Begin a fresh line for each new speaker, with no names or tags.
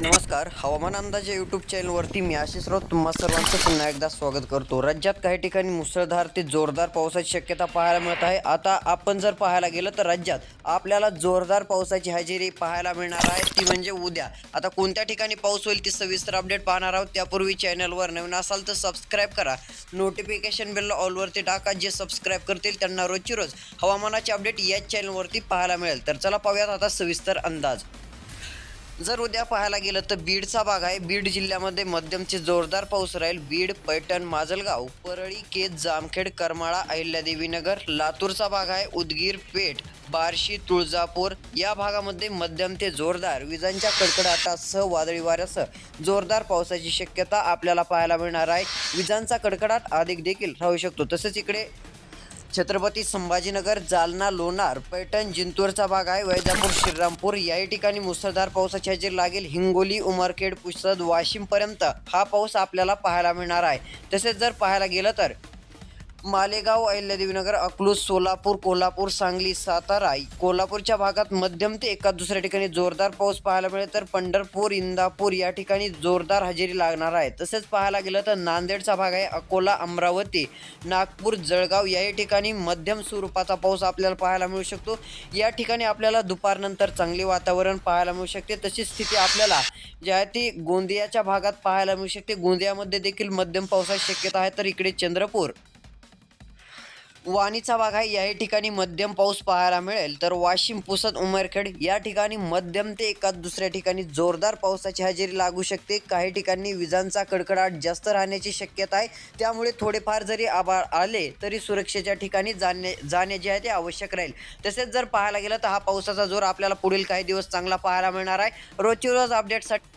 नमस्कार. हवामान अंदाज या यूट्यूब चॅनलवरती मी आशिष राऊत. तुम्हा सर्वांचं पुन्हा एकदा स्वागत करतो. राज्यात काही ठिकाणी मुसळधार ते जोरदार पावसाची शक्यता पाहायला मिळत आहे. आता आपण जर पाहायला गेलं तर राज्यात आपल्याला जोरदार पावसाची हजेरी पाहायला मिळणार आहे. ती म्हणजे उद्या. आता कोणत्या ठिकाणी पाऊस होईल ती सविस्तर अपडेट पाहणार आहोत. त्यापूर्वी चॅनलवर नवीन असाल तर सबस्क्राईब करा. नोटिफिकेशन बेल ऑलवरती टाका. जे सबस्क्राईब करतील त्यांना रोजची रोज हवामानाचे अपडेट याच चॅनलवरती पाहायला मिळेल. तर चला पाहूयात आता सविस्तर अंदाज. जर उद्या पाहायला गेलं तर बीडचा भाग आहे. बीड जिल्ह्यामध्ये मध्यम ते जोरदार पाऊस राहील. बीड पैठण माजलगाव परळी केज जामखेड करमाळा अहिल्यादेवी नगर लातूरचा भाग आहे. उदगीर पेठ बार्शी तुळजापूर या भागामध्ये मध्यम ते जोरदार. विजांच्या कडकडाटासह वादळी वाऱ्यासह जोरदार पावसाची शक्यता आपल्याला पाहायला मिळणार आहे. विजांचा कडकडाट अधिक देखील राहू शकतो. तसेच इकडे छत्रपती संभाजीनगर जालना लोणार पैठण जिंतूरचा भाग आहे. वैजापूर श्रीरामपूर याही ठिकाणी मुसळधार पावसाची हजेरी लागेल. हिंगोली उमरखेड पुसद वाशिमपर्यंत हा पाऊस आपल्याला पाहायला मिळणार आहे. तसेच जर पाहायला गेलं तर मालेगाव अहिल्यादेवीनगर अकलूज सोलापूर कोल्हापूर सांगली सातारा कोल्हापूरच्या भागात मध्यम ते एका दुसऱ्या ठिकाणी जोरदार पाऊस पाहायला मिळेल. तर पंढरपूर इंदापूर या ठिकाणी जोरदार हजेरी लागणार आहे. तसेच पाहायला गेलं तर नांदेडचा भाग आहे अकोला अमरावती नागपूर जळगाव याही ठिकाणी मध्यम स्वरूपाचा पाऊस आपल्याला पाहायला मिळू शकतो. या ठिकाणी आपल्याला दुपारनंतर चांगले वातावरण पाहायला मिळू शकते. तशी स्थिती आपल्याला जी आहे ती गोंदियाच्या भागात पाहायला मिळू शकते. गोंदियामध्ये देखील मध्यम पावसाची शक्यता आहे. तर इकडे चंद्रपूर वाणीचा भाग आहे याही ठिकाणी मध्यम पाऊस पाहायला मिळेल. तर वाशिम पुसद उमरखेड या ठिकाणी मध्यम ते एका दुसऱ्या ठिकाणी जोरदार पावसाची हजेरी लागू शकते. काही ठिकाणी विजांचा कडकडाट जास्त राहण्याची शक्यता आहे. त्यामुळे थोडेफार जरी आभाळ आले तरी सुरक्षेच्या ठिकाणी जाणे जाणे जे आहे ते आवश्यक राहील. तसेच जर पाहायला गेलं तर हा पावसाचा जोर आपल्याला पुढील काही दिवस चांगला पाहायला मिळणार आहे. रोजची रोज अपडेटसाठी